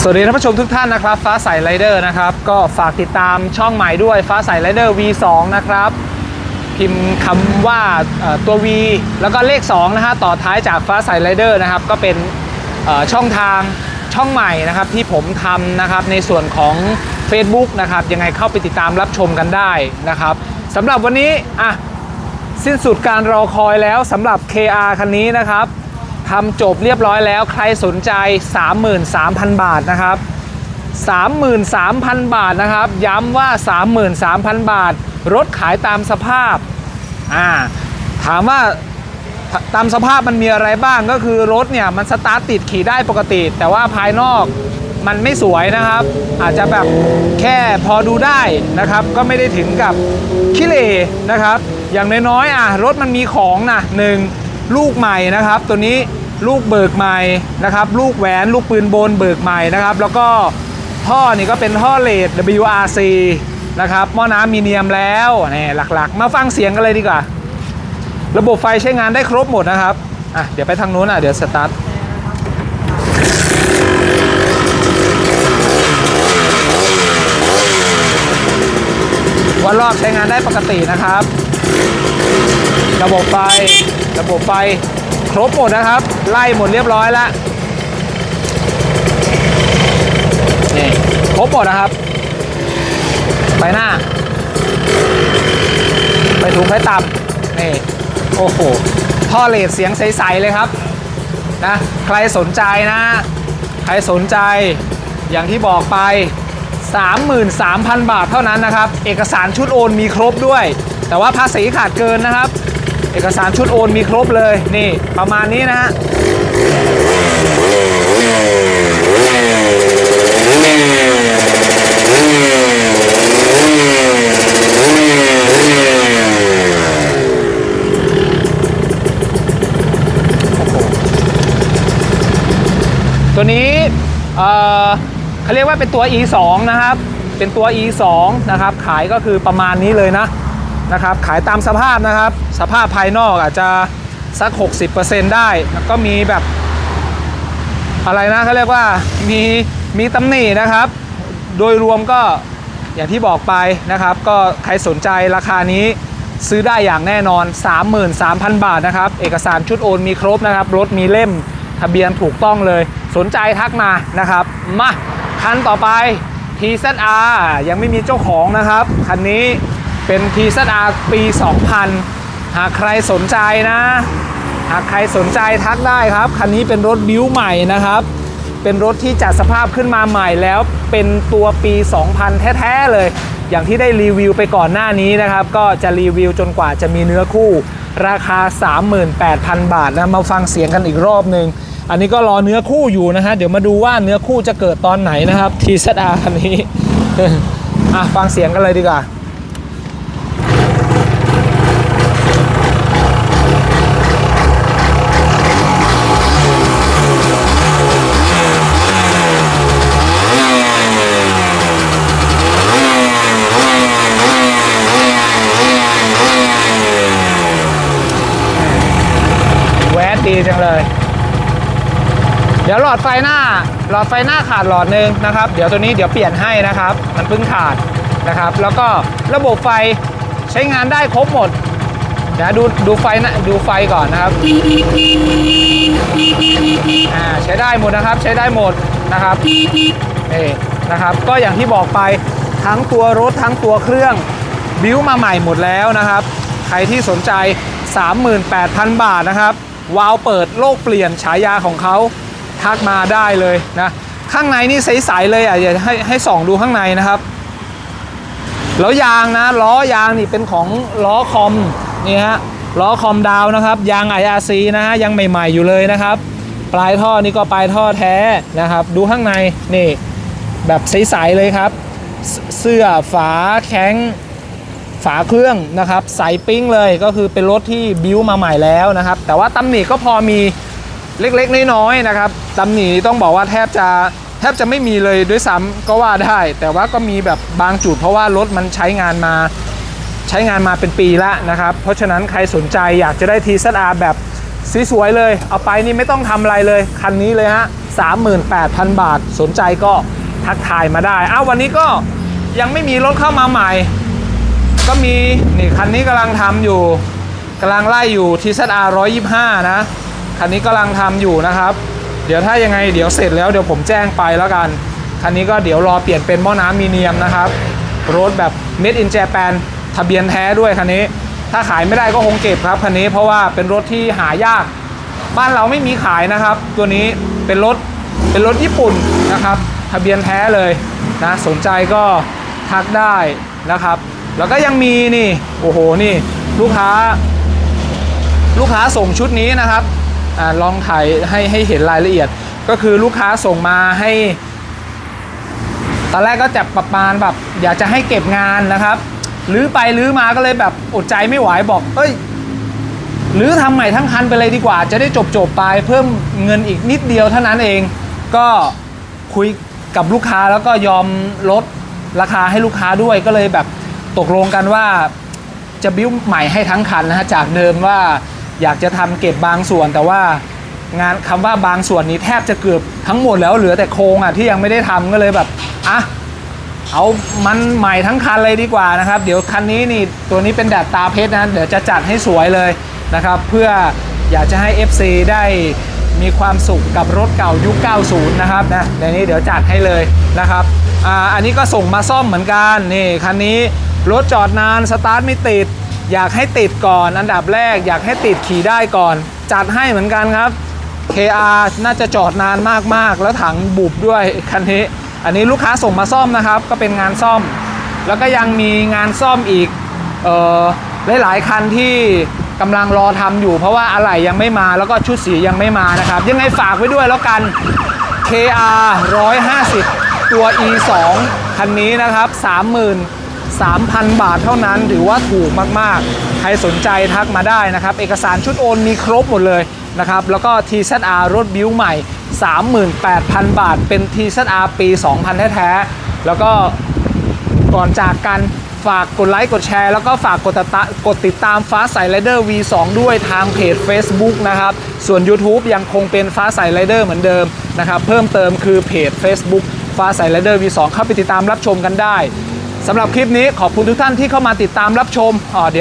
สวัสดีท่านผู้ชมทุกท่านนะครับ ฟ้าใสไรเดอร์นะครับ ก็ฝากติดตามช่องใหม่ด้วยฟ้าใสไรเดอร์ V2 นะครับ พิมพ์คำว่าตัว V แล้วก็เลข2นะฮะต่อท้ายจากฟ้าใสไรเดอร์นะครับ ก็เป็นช่องทางช่องใหม่นะครับที่ผมทำนะครับในส่วนของ Facebook นะครับ ยังไงเข้าไปติดตามรับชมกันได้นะครับสำหรับวันนี้อะสิ้นสุดการรอคอยแล้วสำหรับ KR คันนี้นะครับ ทำจบเรียบร้อยแล้วใครสนใจ 33,000 บาทนะครับ 33,000 บาทนะครับ ย้ำว่า 33,000 บาท รถขายตามสภาพอ่าถามว่าตามสภาพมันมีอะไรบ้างก็คือรถเนี่ยมันสตาร์ทติดขี่ได้ปกติ แต่ว่าภายนอกมันไม่สวยนะครับ อาจจะแบบแค่พอดูได้นะครับ ก็ไม่ได้ถึงกับขี้เหร่นะครับ อย่างน้อยๆอะรถมันมีของนะหนึ่ง ลูกใหม่นะครับ ตัวนี้ลูกเบิกใหม่นะครับ ลูกแหวนลูกปืนบนเบิกใหม่นะครับ แล้วก็ท่อนี่ก็เป็นท่อเลด WRC นะครับหม้อน้ำมีเนียมแล้วนี่หลักๆ มาฟังเสียงกันเลยดีกว่า ระบบไฟใช้งานได้ครบหมดนะครับอะเดี๋ยวไปทางนู้นอะเดี๋ยวสตาร์ทวันรอบใช้งานได้ปกตินะครับ ระบบไฟ ระบบไฟ ครบหมดนะครับ ไล่หมดเรียบร้อยแล้วนี่ครบหมดนะครับ ไปหน้า ไปถุงไปต่ำนี่ โอ้โห ท่อเลดเสียงใส ๆ เลยครับ นะ ใครสนใจนะ ใครสนใจอย่างที่บอกไป 33,000 บาทเท่านั้นนะครับ เอกสารชุดโอนมีครบด้วย แต่ว่าภาษีขาดเกินนะครับ เอกสารชุดโอนมีครบเลยนี่ประมาณนี้นะฮะตัวนี้เออเขาเรียกว่าเป็นตัว E2 นะครับ เป็นตัว E2 นะครับ ขายก็คือประมาณนี้เลยนะ นะครับ ขายตามสภาพนะครับ สภาพภายนอกอาจจะสัก 60%ได้แล้วก็มีแบบ อะไรนะเขาเรียกว่ามีมีตำหนินะครับ โดยรวมก็อย่างที่บอกไปนะครับ ก็ใครสนใจราคานี้ซื้อได้อย่างแน่นอน 33,000 บาทนะครับ เอกสารชุดโอนมีครบนะครับ รถมีเล่มทะเบียนถูกต้องเลย สนใจทักมานะครับ มา คันต่อไป TZR ยังไม่มีเจ้าของนะครับ คันนี้ เป็น TZR ปี 2000 หากใครสนใจนะ หากใครสนใจทักได้ครับ คันนี้เป็นรถบิวใหม่นะครับ เป็นรถที่จัดสภาพขึ้นมาใหม่แล้ว เป็นตัวปี 2000 แท้ๆเลย อย่างที่ได้รีวิวไปก่อนหน้านี้นะครับ ก็จะรีวิวจนกว่าจะมีเนื้อคู่ ราคา 38,000 บาทนะ มาฟังเสียงกันอีกรอบหนึ่งอันนี้ก็รอเนื้อคู่อยู่นะฮะ เดี๋ยวมาดูว่าเนื้อคู่จะเกิดตอนไหนนะครับ ทีซดาคันนี้อะฟังเสียงกันเลยดีกว่า ดีจังเลย เดี๋ยวหลอดไฟหน้า หลอดไฟหน้าขาดหลอดหนึ่งนะครับ เดี๋ยวตัวนี้เดี๋ยวเปลี่ยนให้นะครับ มันเพิ่งขาดนะครับ แล้วก็ระบบไฟใช้งานได้ครบหมดเดี๋ยวดูดูไฟนะดูไฟก่อนนะครับอ่าใช้ได้หมดนะครับ ใช้ได้หมดนะครับนี่นะครับ ก็อย่างที่บอกไปทั้งตัวรถทั้งตัวเครื่องบิ้วมาใหม่หมดแล้วนะครับ ใครที่สนใจ 38,000 บาทนะครับ วาล์วเปิดโลกเปลี่ยนฉายาของเขาทักมาได้เลยนะข้างในนี่ใสๆเลยอะอย่าให้ให้ส่องดูข้างในนะครับแล้วยางนะล้อยางนี่เป็นของล้อคอมนี่ฮะล้อคอมดาวนะครับยาง IRC นะฮะยังใหม่ๆอยู่เลยนะครับ ปลายท่อนี่ก็ปลายท่อแท้นะครับ ดูข้างในนี่แบบใสๆเลยครับ เสื้อฝาแข้ง ฝาเครื่องนะครับใสปิ้งเลยก็คือเป็นรถที่บิ้วมาใหม่แล้วนะครับ แต่ว่าตำหนิก็พอมีเล็กๆน้อยๆนะครับตำหนิต้องบอกว่าแทบจะแทบจะไม่มีเลยด้วยซ้ำก็ว่าได้ แต่ว่าก็มีแบบบางจุดเพราะว่ารถมันใช้งานมาใช้งานมาเป็นปีละนะครับ เพราะฉะนั้นใครสนใจอยากจะได้ทีซัอาแบบสวยๆเลย เอาไปนี่ไม่ต้องทำอะไรเลย คันนี้เลยฮะ 38,000 บาท สนใจก็ทักทายมาได้ อ้าววันนี้ก็ยังไม่มีรถเข้ามาใหม่ ก็มี นี่คันนี้กำลังทำอยู่กำลังไล่อยู่ TZR 125 นะ คันนี้กำลังทำอยู่นะครับ เดี๋ยวถ้ายังไงเดี๋ยวเสร็จแล้วเดี๋ยวผมแจ้งไปแล้วกัน คันนี้ก็เดี๋ยวรอเปลี่ยนเป็นหม้อน้ำมีเนียมนะครับรถแบบ Made in Japan ทะเบียนแท้ด้วยคันนี้ ถ้าขายไม่ได้ก็คงเก็บครับคันนี้เพราะว่าเป็นรถที่หายาก บ้านเราไม่มีขายนะครับ ตัวนี้เป็นรถเป็นรถญี่ปุ่นนะครับ ทะเบียนแท้เลยนะสนใจก็ทักได้นะครับ แล้วก็ยังมีนี่โอ้โหนี่ลูกค้า ลูกค้าส่งชุดนี้นะครับอลองถ่ายให้ให้เห็นรายละเอียด ก็คือลูกค้าส่งมาให้ ตอนแรกก็จับประมาณแบบ อยากจะให้เก็บงานนะครับรื้อไปรื้อมาก็เลยแบบอดใจไม่ไหวบอกเอ้ยหรือทำใหม่ทั้งคันไปเลยดีกว่า จะได้จบจบไปเพิ่มเงินอีกนิดเดียวเท่านั้นเอง ก็คุยกับลูกค้าแล้วก็ยอมลดราคาให้ลูกค้าด้วยก็เลยแบบ ตกลงกันว่าจะบิ้วใหม่ให้ทั้งคันนะฮะจากเดิมว่าอยากจะทำเก็บบางส่วน แต่ว่างานคำว่าบางส่วนนี้แทบจะเกือบทั้งหมดแล้วเหลือแต่โครงอะที่ยังไม่ได้ทำก็เลยแบบอะเอามันใหม่ทั้งคันเลยดีกว่านะครับ เดี๋ยวคันนี้นี่ตัวนี้เป็นแดดตาเพชรนะเดี๋ยวจะจัดให้สวยเลยนะครับ เพื่ออยากจะให้ FC ได้มีความสุขกับรถเก่ายุค 90 นะครับนะเดี๋ยวนี้เดี๋ยวจัดให้เลยนะครับอ่าอันนี้ก็ส่งมาซ่อมเหมือนกันนี่คันนี้ รถจอดนานสตาร์ทไม่ติด อยากให้ติดก่อน อันดับแรกอยากให้ติดขี่ได้ก่อน จัดให้เหมือนกันครับ KR น่าจะจอดนานมากๆ แล้วถังบุบด้วยคันนี้ อันนี้ลูกค้าส่งมาซ่อมนะครับ ก็เป็นงานซ่อม แล้วก็ยังมีงานซ่อมอีกเออหลายๆคันที่กำลังรอทำอยู่ เพราะว่าอะไหล่ยังไม่มาแล้วก็ชุดสียังไม่มานะครับ ยังไงฝากไว้ด้วยแล้วกัน KR 150 ตัว E 2 คันนี้นะครับ 3,000 บาทเท่านั้นถือว่าถูกมากๆ ใครสนใจทักมาได้นะครับ เอกสารชุดโอนมีครบหมดเลยนะครับ แล้วก็ TZR รถบิวใหม่ 38,000 บาท เป็น TZR ปี 2000 แท้ๆ แล้วก็ก่อนจากกันฝากกดไลค์ กดแชร์ แล้วก็ฝากกดติดตามกดติดตามฟ้าใสไรเดอร์ V2 ด้วยทางเพจ Facebook นะครับ ส่วน YouTube ยังคงเป็นฟ้าใสไรเดอร์เหมือนเดิมนะครับ เพิ่มเติมคือเพจ Facebook ฟ้าใสไรเดอร์ V2 เข้าไปติดตามรับชมกันได้ สำหรับคลิปนี้ขอบคุณทุกท่านที่เข้ามาติดตามรับชมอ๋อเดี๋ยว